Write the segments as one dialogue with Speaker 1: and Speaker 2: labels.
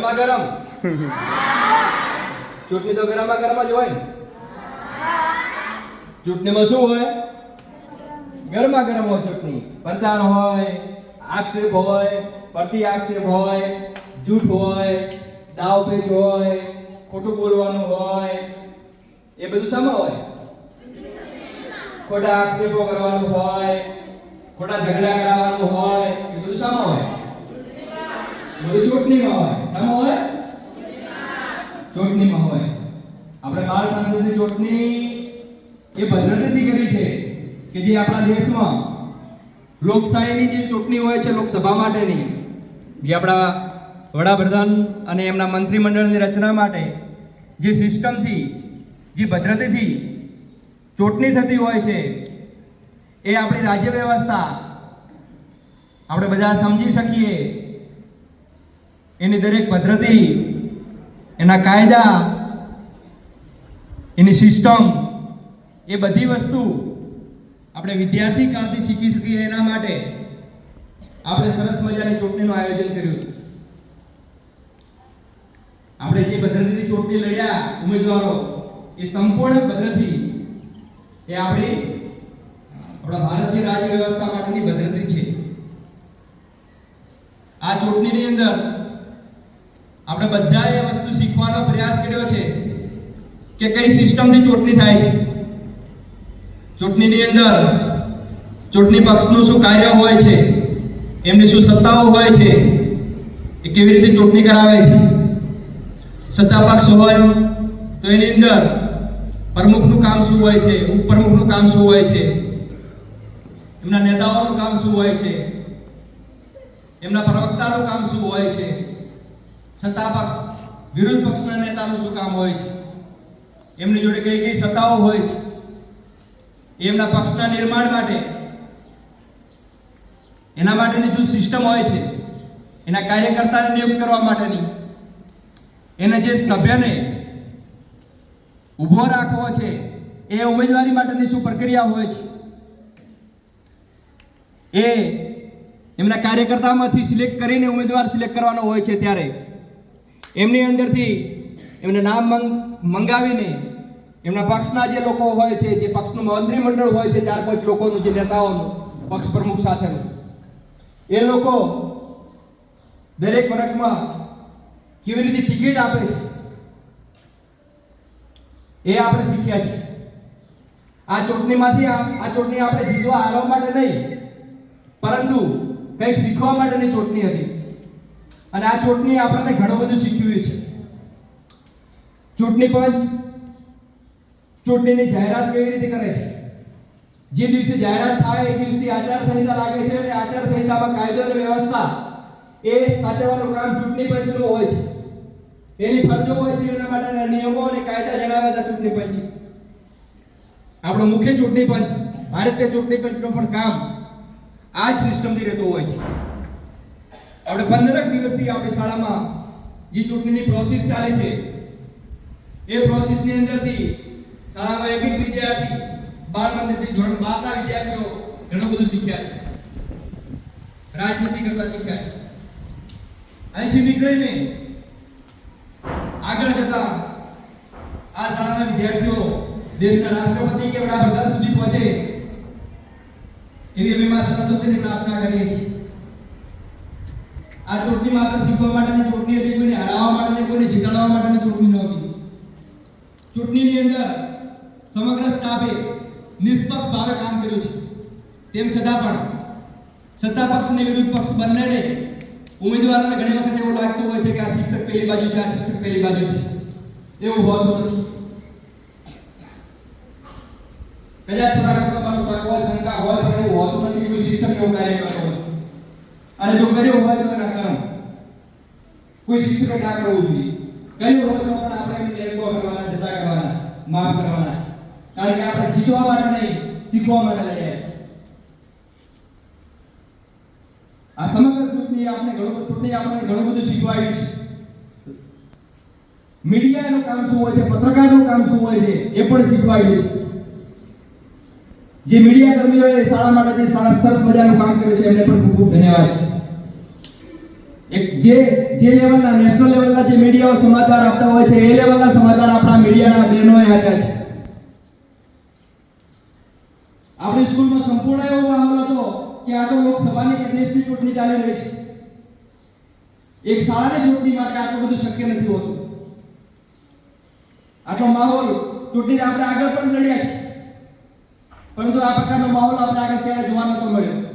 Speaker 1: ગરમા ગરમ. ચૂંટણી તો ગરમા ગરમ જ હોય ચૂંટણીમાં શું હોય? ગરમા ગરમ હોય ચૂંટણી. પ્રચાર હોય, આક્ષેપ હોય પ્રતિ આક્ષેપ હોય, જૂઠ હોય, દાવપેચ હોય, ખોટું બોલવાનું હોય, એ બધું શામાં હોય? ખોટા આક્ષેપો કરવાનું હોય, ખોટા ઝઘડા કરાવવાનું હોય, એ બધું શામાં હોય? બધું ચૂંટણીમાં હોય. શામાં હોય? ચૂંટણીમાં હોય. આપણે બાળ સંસદની ચૂંટણી એ ભદ્રતાથી કરી છે કે જે આપણા દેશમાં લોકશાહીની જે ચૂંટણી હોય છે લોકસભા માટેની, જે આપણા વડાપ્રધાન અને એમના મંત્રીમંડળની રચના માટે જે સિસ્ટમથી, જે ભદ્રતેથી ચૂંટણી થતી હોય છે, એ આપણી રાજ્ય વ્યવસ્થા આપણે બધા સમજી શકીએ. એની દરેક પદ્ધતિ, એના કાયદા, એની સિસ્ટમ એ બધી વસ્તુ આપણે વિદ્યાર્થી કાળથી શીખી શકીએ એના માટે આપણે સરસ મજાની ચૂંટણીનું આયોજન કર્યું આપણે જે પદ્ધતિથી ચૂંટણી લડ્યા, ઉમેદવારો, એ સંપૂર્ણ પદ્ધતિ એ આપણી, આપણા ભારતીય રાજ્ય વ્યવસ્થા માટેની પદ્ધતિ છે. આ ચૂંટણીની અંદર આપણે બધાએ એ વસ્તુ શીખવાનો પ્રયાસ કર્યો છે કે કઈ સિસ્ટમથી ચૂંટણી થાય છે. ચૂંટણીની અંદર ચૂંટણી પક્ષનું શું કાર્ય હોય છે, એમની શું સત્તાઓ હોય છે, એ કેવી રીતે ચૂંટણી કરાવે છે. સત્તા પક્ષ હોય તો એની અંદર પ્રમુખનું કામ શું હોય છે, ઉપપ્રમુખનું કામ શું હોય છે, એમના નેતાઓનું કામ શું હોય છે, એમના પ્રવક્તાનું કામ શું હોય છે સત્તા પક્ષ, વિરોધ પક્ષના નેતાનું શું કામ હોય છે? એમની જોડે કઈ કઈ સત્તાઓ હોય છે? એમના પક્ષના નિર્માણ માટે. એના માટેની જો સિસ્ટમ હોય છે, એના કાર્યકર્તાને નિયુક્ત કરવા માટેની, એના જે સભ્યને ઊભો રાખવો છે, એ ઉમેદવારી માટેની શું પ્રક્રિયા હોય છે? એ એમના કાર્યકર્તામાંથી સિલેક્ટ કરીને ઉમેદવાર સિલેક્ટ કરવાનો હોય છે ત્યારે એમની અંદરથી એમને નામ મંગાવીને એમના પક્ષના જે લોકો હોય છે, જે પક્ષનું મંત્રીમંડળ હોય છે, ચાર પાંચ લોકોનું જે નેતાઓનું, પક્ષ પ્રમુખ સાથેનું, એ લોકો દરેક વર્ગમાં કેવી રીતે ટિકિટ આપે છે, એ આપણે શીખ્યા છે આ ચૂંટણીમાંથી આ ચૂંટણી આપણે જીતવા હારવા માટે નહીં, પરંતુ કંઈક શીખવા માટેની ચૂંટણી હતી. અને આ ચૂંટણી આપણને ઘણું બધું શીખવ્યું છે. ચૂંટણી પંચ ચૂંટણીની જાહેરાત કેવી રીતે કરે છે? જે દિવસે જાહેરાત થાય એ દિવસથી આચારસંહિતા લાગે છે અને આચાર સંહિતામાં કાયદો અને વ્યવસ્થા એ સાચવવાનું કામ ચૂંટણી પંચનું હોય છે. એની ફરજો હોય છે એના માટેના નિયમો અને કાયદા જણાવ્યા હતા ચૂંટણી પંચ. આપણો મુખ્ય ચૂંટણી પંચ, ભારતીય ચૂંટણી પંચનું પણ કામ આ જ સિસ્ટમથી રહેતું હોય છે. આપણે પંદરક દિવસથી આપણી શાળામાં જે ચૂંટણીની પ્રોસેસ ચાલે છે. એ પ્રોસેસની અંદરથી શાળામાં એક એક વિદ્યાર્થી બાળ મંદિરથી ધોરણ બારના વિદ્યાર્થીઓ ઘણું બધું શીખ્યા છે. રાજનીતિ કરતા શીખ્યા છે. અહીંથી નીકળીને આગળ જતા આ શાળાના વિદ્યાર્થીઓ દેશના રાષ્ટ્રપતિ કે વડાપ્રધાન સુધી પહોંચે એવી અમે માં સરસ્વતીની પ્રાર્થના કરીએ છીએ. આ ચૂંટણી માત્ર શીખવા માટેની ચૂંટણી હતી, કોઈને હરાવવા માટેની, કોઈને જીતાડવા માટેની ચૂંટણી નહોતી ચૂંટણીની અંદર સમગ્ર સ્ટાફે નિષ્પક્ષ ભાવે કામ કર્યું છે. તેમ છતાં પણ સત્તા પક્ષ અને વિરોધ પક્ષ બંનેને ઉમેદવારોને ઘણી વખત એવું લાગતું હોય છે કે આ શિક્ષક પેલી બાજુ છે, આ શિક્ષક પેલી બાજુ છે. એવું હોતું નથી. કદાચ થોડા તમારો શંકા હોય પણ એવું હોતું નથી એવું શિક્ષક એવું કાર્ય કરતો હોય. અને જો કર્યો હોય તો કરો. કોઈ શિક્ષકે ના કરવું જોઈએ. કર્યું હોય તો પણ આપણે એમને એલ્બો કરવાના, જતા કરવાના છે માફ કરવાના છે. કારણ કે આપણે જીતવા માટે નહીં, શીખવા માટે લઈ આવ્યા છે આ સમગ્ર ચૂંટણી આપણે ઘણું ચૂંટણી આપણે ઘણું બધું શીખવાડ્યું છે. મીડિયાનું કામ શું હોય છે, પત્રકારનું કામ શું હોય છે, એ પણ શીખવાડ્યું છે. જે મીડિયા કર્મીઓએ શાળા માટે જે સારા સરસ મજાનું કામ કર્યું છે, એમને પણ ખૂબ ખૂબ ધન્યવાદ છે. એક જે જે લેવલના નેશનલ લેવલના જે મીડિયાઓ સમાચાર આપતા હોય છે, એ લેવલના સમાચાર આપણા મીડિયાના બહેનોએ આપ્યા છે. આપણી સ્કૂલમાં સંપૂર્ણ એવો માહોલ હતો કે આ તો લોકસભાની કે દેશની ચૂંટણી ચાલી રહી છે. એક શાળાની ચૂંટણી માટે આટલું બધું શક્ય નથી હોતું. આટલો માહોલ, ચૂંટણીને આપણે આગળ પણ લડ્યા છે પરંતુ આ પ્રકારનો માહોલ આપણે આગળ ક્યારે જોવા નતો મળ્યો?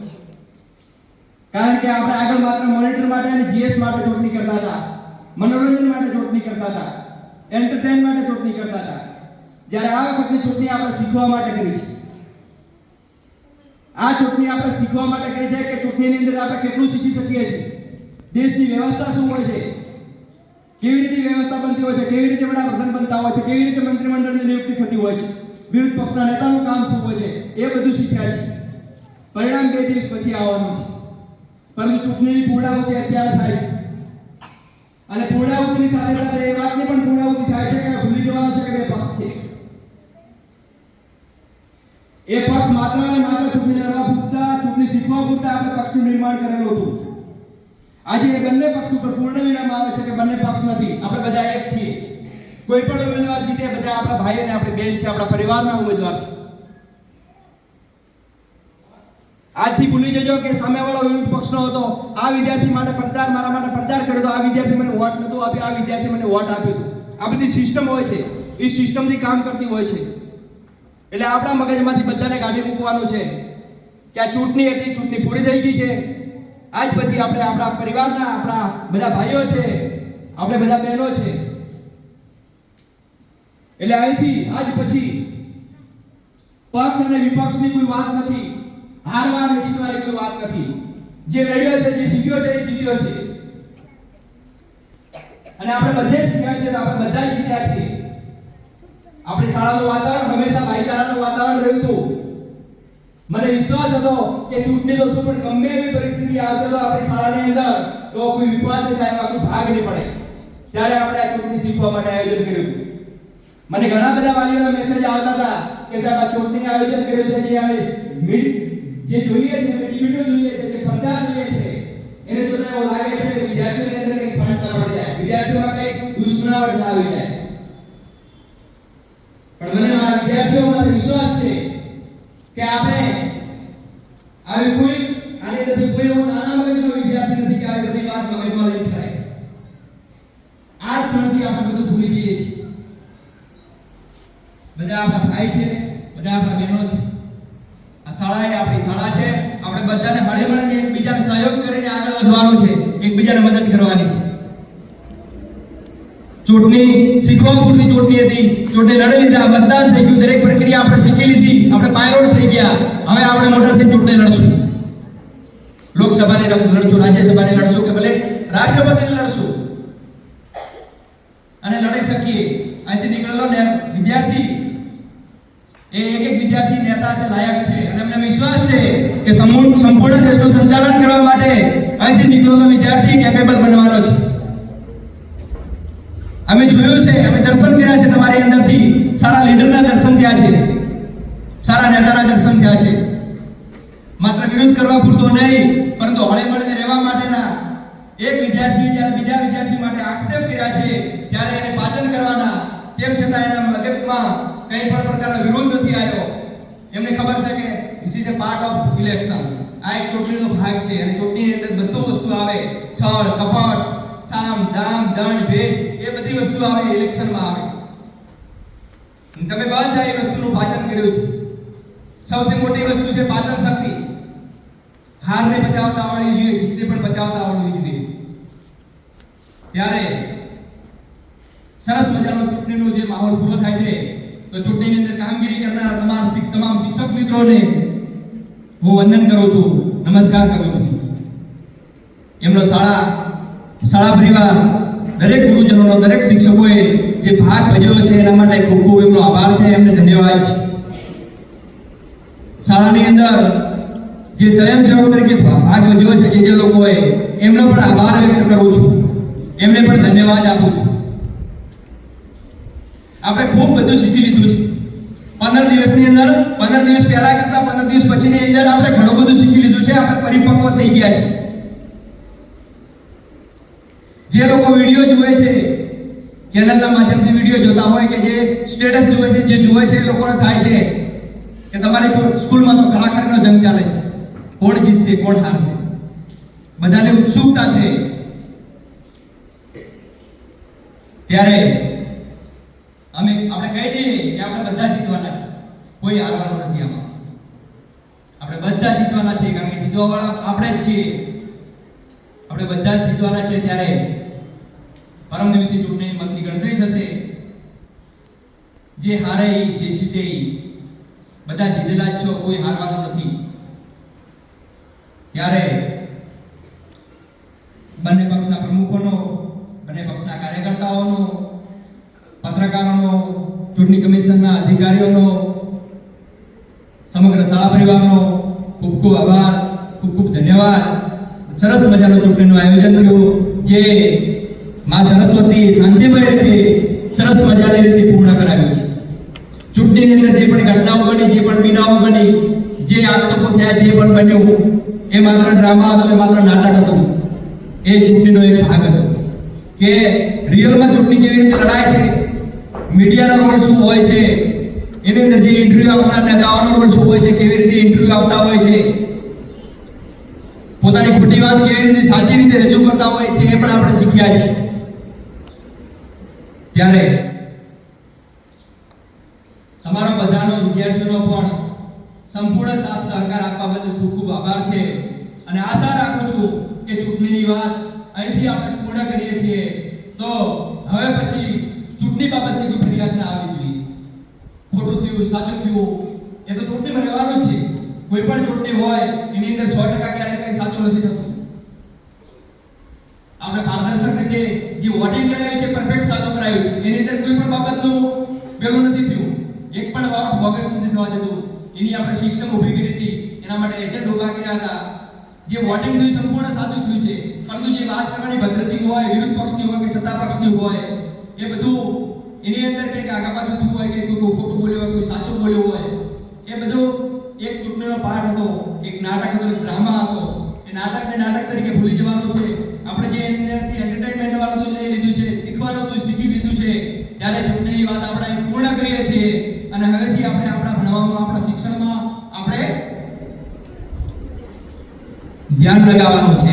Speaker 1: કારણ કે આપણે આગળ માત્ર મોનિટર માટે અને જીએસ માટે ચૂંટણી કરતા હતા. મનોરંજન માટે ચૂંટણી કરતા હતા. એન્ટરટેન માટે ચૂંટણી કરતા હતા. જ્યારે આ વખતની ચૂંટણી આપણે શીખવા માટે કરી છે. આ ચૂંટણી આપણે શીખવા માટે કરી છે કે ચૂંટણીની અંદર આપણે કેટલું શીખી શકીએ છીએ. દેશની વ્યવસ્થા શું હોય છે? કેવી રીતે વ્યવસ્થા બનતી હોય છે? કેવી રીતે વડાપ્રધાન બનતા હોય છે? કેવી રીતે મંત્રીમંડળની નિયુક્તિ થતી હોય છે? વિરોધ પક્ષના નેતાનું કામ શું હોય છે? એ બધું શીખ્યા છે પરિણામ બે દિવસ પછી આવવાનું છે. પરંતુ ચૂંટણીની પૂર્ણાહુતિ અત્યારે થાય છે. અને પૂર્ણાહુતિની સાથે સાથે એ વાતની પણ પૂર્ણાહુતિ થાય છે કે ભૂલી જવાનું છે કે બે પક્ષ છે. એ પક્ષ માત્ર અને માત્ર ચૂંટણી લડવા પૂરતા, ચૂંટણી શીખવા પૂરતા આપણે પક્ષનું નિર્માણ કરેલું હતું. આજે એ બંને પક્ષ ઉપર પૂર્ણ વિરામ આવે છે કે બંને પક્ષ નથી. આપણે બધા એક છીએ. કોઈ પણ ઉમેદવાર જીતે, બધા આપણા ભાઈ અને આપણી બેન છે, આપણા પરિવારના ઉમેદવાર છે. આજથી ભૂલી જજો કે સામેવાળો વિરુદ્ધ પક્ષનો હતો. આ વિદ્યાર્થી માટે પ્રચાર, મારા માટે પ્રચાર કર્યો તો આ વિદ્યાર્થી મને વોટ નતો આપ્યો, આ વિદ્યાર્થી મને વોટ આપ્યો હતો. આ બધી સિસ્ટમ હોય છે. એ સિસ્ટમથી કામ કરતી હોય છે. એટલે આપણા મગજમાંથી બધાને કાઢી મૂકવાનું છે કે આ ચૂંટણી હતી, ચૂંટણી પૂરી થઈ ગઈ છે. આજ પછી આપણે આપણા પરિવારના, આપણા બધા ભાઈઓ છે, આપણે બધા બહેનો છે. એટલે અહીંથી આજ પછી પક્ષ અને વિપક્ષની કોઈ વાત નથી. હારવા અને જીતવાની કોઈ વાત નથી. જે લડ્યો છે, જે શીખ્યો છે, એ જીત્યો છે. અને આપણે બધે શીખ્યા છે આપણે બધા જીત્યા છીએ. આપણી શાળાનું વાતાવરણ હંમેશા ભાઈચારાનું વાતાવરણ રહ્યું હતું. મને વિશ્વાસ હતો કે ચૂંટણી તો શું, પણ ગમે એવી પરિસ્થિતિ આવશે તો આપણી શાળાની અંદર તો કોઈ વિવાદ નહીં થાય, એમાં કોઈ ભાગ નહીં પડે. ત્યારે આપણે આ ચૂંટણી શીખવા માટે આયોજન કર્યું મને ઘણા બધા વાલીઓના મેસેજ આવતા હતા કે સાહેબ, આ ચૂંટણી આયોજન કર્યું છે, જે અમે મીડ- જે જોઈએ છે ડિબેટો જોઈએ છે કે પ્રચાર જોઈએ છે, એને જોતા એવું લાગે છે કે વિદ્યાર્થીઓની અંદર કંઈક ના પડી જાય. વિદ્યાર્થીઓમાં કંઈક દુશ્મનાવટ આવી જાય પણ મને મારા વિદ્યાર્થીઓ પર વિશ્વાસ છે કે આપણે આવી કોઈ આની અંદરથી કોઈ એવો નાના મગજનો વિદ્યાર્થી નથી કે આવી બધી વાત મગજમાં લઈને ફરાય આ જ ક્ષણથી આપણે બધું ભૂલી જઈએ છીએ બધા આપણા ભાઈ છે બધા આપણા બહેનો છે આ શાળા એ છે. આપણે બધાને હળી મળીને એકબીજાને સહયોગ કરીને આગળ વધવાનું છે. એકબીજાને મદદ કરવાની છે. ચૂંટણી શીખવા પૂરતી ચૂંટણી હતી. ચૂંટણી લડી લીધા. મતદાન થઈ ગયું. દરેક પ્રક્રિયા આપણે શીખી લીધી. આપણે પાયરોડ થઈ ગયા. હવે આપણે મોટા થઈ ચૂંટણી લડશું. લોકસભાની લડ- લડશું. રાજ્યસભાની લડશું કે ભલે રાષ્ટ્રપતિને લડશું. અને લડી શકીએ. અહીંથી નીકળેલો ને વિદ્યાર્થી એ એક એક વિદ્યાર્થી નેતા છે, લાયક છે. અને અમને વિશ્વાસ છે કે સંપૂર્ણ દેશનું સંચાલન કરવા માટે અહીંથી નીકળેલો વિદ્યાર્થી કેપેબલ બનવાનો છે. અમે જોયું છે, અમે દર્શન કર્યા છે તમારી અંદરથી. સારા લીડરના દર્શન થયા છે. સારા નેતાના દર્શન થયા છે. માત્ર વિરોધ કરવા પૂરતો નહીં, પરંતુ હળી મળીને રહેવા માટેના એક વિદ્યાર્થી જ્યારે બીજા વિદ્યાર્થી માટે આક્ષેપ કર્યા છે, ત્યારે એને પાચન કરવાના, તેમ છતાં એના મગજમાં કંઈ પણ પ્રકારનો વિરોધ નથી આવ્યો. એમને ખબર છે કે this is a part of election આ એક ચૂંટણીનો ભાગ છે અને ચૂંટણીની અંદર બધું વસ્તુ આવે. છળ, કપટ, સામ, દામ, દંડ, ભેદ, એ બધી વસ્તુ આવે ઇલેક્શનમાં આવે. તમે બધા એ વસ્તુનું પાચન કર્યું છે. સૌથી મોટી વસ્તુ છે પાચન શક્તિ. હારને બચાવતા આવડવી જોઈએ, જીતને પણ બચાવતા આવડવી જોઈએ. ત્યારે સરસ મજાનો ચૂંટણીનો જે માહોલ પૂરો થાય છે તો ચૂંટણીની અંદર કામગીરી કરનારા તમામ તમામ શિક્ષક મિત્રોને હું વંદન કરું છું, નમસ્કાર કરું છું. એમનો શાળા શાળા પરિવાર, દરેક ગુરુજનોનો, દરેક શિક્ષકોએ જે ભાગ ભજવ્યો છે એના માટે ખૂબ ખૂબ એમનો આભાર છે, એમને ધન્યવાદ છે. શાળાની અંદર જે સ્વયંસેવક તરીકે ભાગ ભજવ્યો છે જે જે લોકોએ, એમનો પણ આભાર વ્યક્ત કરું છું. એમને પણ ધન્યવાદ આપું છું. આપણે ખૂબ બધું શીખી લીધું છે. પંદર દિવસની અંદર, પંદર દિવસ પહેલા કરતા પંદર દિવસ પછીની અંદર આપણે ઘણું બધું શીખી લીધું છે. આપણે પરિપક્વ થઈ ગયા છે જે લોકો વીડિયો જુએ છે, ચેનલના માધ્યમથી વીડિયો જોતા હોય કે જે સ્ટેટસ જુએ છે, જે જુએ છે એ લોકોને થાય છે કે તમારી સ્કૂલમાં તો ખરાખરનો જંગ ચાલે છે. કોણ જીતશે, કોણ હારશે? બધાને ઉત્સુકતા છે. ત્યારે અમે આપણે કહી દઈએ કે આપણે બધા જીતવાના છે કોઈ હારવાનું નથી આમાં. આપણે બધા જીતવાના છે કારણ કે જીતવા વાળા આપણે જ છીએ. આપણે બધા જ જીતવાના છે ત્યારે પરમ દિવસે ચૂંટણીની મતની ગણતરી થશે. જે હારે જે જીતે બધા જીતેલા જ છો, કોઈ હારવાનું નથી. ત્યારે બંને પક્ષના પ્રમુખોનો, બંને પક્ષના કાર્યકર્તાઓનો પત્રકારોનો ચૂંટણી કમિશનના અધિકારીઓનો, સમગ્ર શાળા પરિવારનો ખૂબ ખૂબ આભાર, ખૂબ ખૂબ ધન્યવાદ. સરસ મજાનું ચૂંટણીનું આયોજન થયું, જે માં સરસ્વતી શાંતિમય રીતે, સરસ મજાની રીતે પૂર્ણ કરાવ્યું છે. ચૂંટણીની અંદર જે પણ ઘટનાઓ બની, જે પણ બિનાઓ બની, જે આક્ષેપો થયા, જે પણ બન્યું, એ માત્ર ડ્રામા હતો, એ માત્ર નાટક હતું. એ ચૂંટણીનો એક ભાગ હતો. કે રિયલમાં ચૂંટણી કેવી રીતે લડાય છે? મીડિયાનો રોલ શું હોય છે? એની અંદર જે ઇન્ટરવ્યુ આપનાર નેતાઓનો રોલ શું હોય છે? કેવી રીતે ઇન્ટરવ્યુ આપતા હોય છે? પોતાની ખોટી વાત કેવી રીતે સાચી રીતે રજૂ કરતા હોય છે એ પણ આપણે શીખ્યા છીએ. ત્યારે તમારા બધાનો વિદ્યાર્થીઓનો પણ સંપૂર્ણ સાથ સહકાર આપવા બદલ ખૂબ ખૂબ આભાર છે. અને આશા રાખું છું કે ચૂંટણીની વાત અહીંથી આપણે પૂર્ણ કરીએ છીએ. તો હવે પછી ચૂંટણી બાબતની કોઈ ફરિયાદ ના આવવી જોઈએ. ખોટું થયું, સાચું થયું, એ તો ચૂંટણીમાં રહેવાનું જ છે. કોઈ પણ ચૂંટણી હોય, એની અંદર સો ટકા ક્યારેય કંઈ સાચું નથી થતું. આપણે પારદર્શક રીતે જે વોટિંગ કરાયું છે પરફેક્ટ સાચું કરાયું છે. એની અંદર કોઈ પણ બાબતનું પેલું નથી થયું. એક પણ બાબત બોગસ નથી થવા દેતું. એની આપણે સિસ્ટમ ઊભી કરી હતી. એના માટે એજન્ટ ઊભા કર્યા હતા. જે વોટિંગ થયું સંપૂર્ણ સાચું થયું છે. પરંતુ જે વાત કરવાની પદ્ધતિ હોય, વિરુદ્ધ પક્ષની હોય કે સત્તા પક્ષની હોય એ બધું એની અંદર કંઈક આગા પાછું થયું હોય કે કોઈ ખોટું બોલ્યું હોય, કોઈ સાચું બોલ્યું હોય, એ બધું એક ચૂંટણીનો પાઠ હતો, એક નાટક હતો, એક ડ્રામા હતો. એ નાટકને નાટક તરીકે ભૂલી જવાનું છે. આપણે જે એની અંદરથી એન્ટરટેનમેન્ટ વાળું તો લઈ લીધું છે, શીખવાનું તો શીખી લીધું છે. ત્યારે ચૂંટણીની વાત આપણે પૂર્ણ કરીએ છીએ અને હવેથી આપણે આપણા ભણવામાં, આપણા શિક્ષણમાં આપણે ધ્યાન લગાવવાનું છે.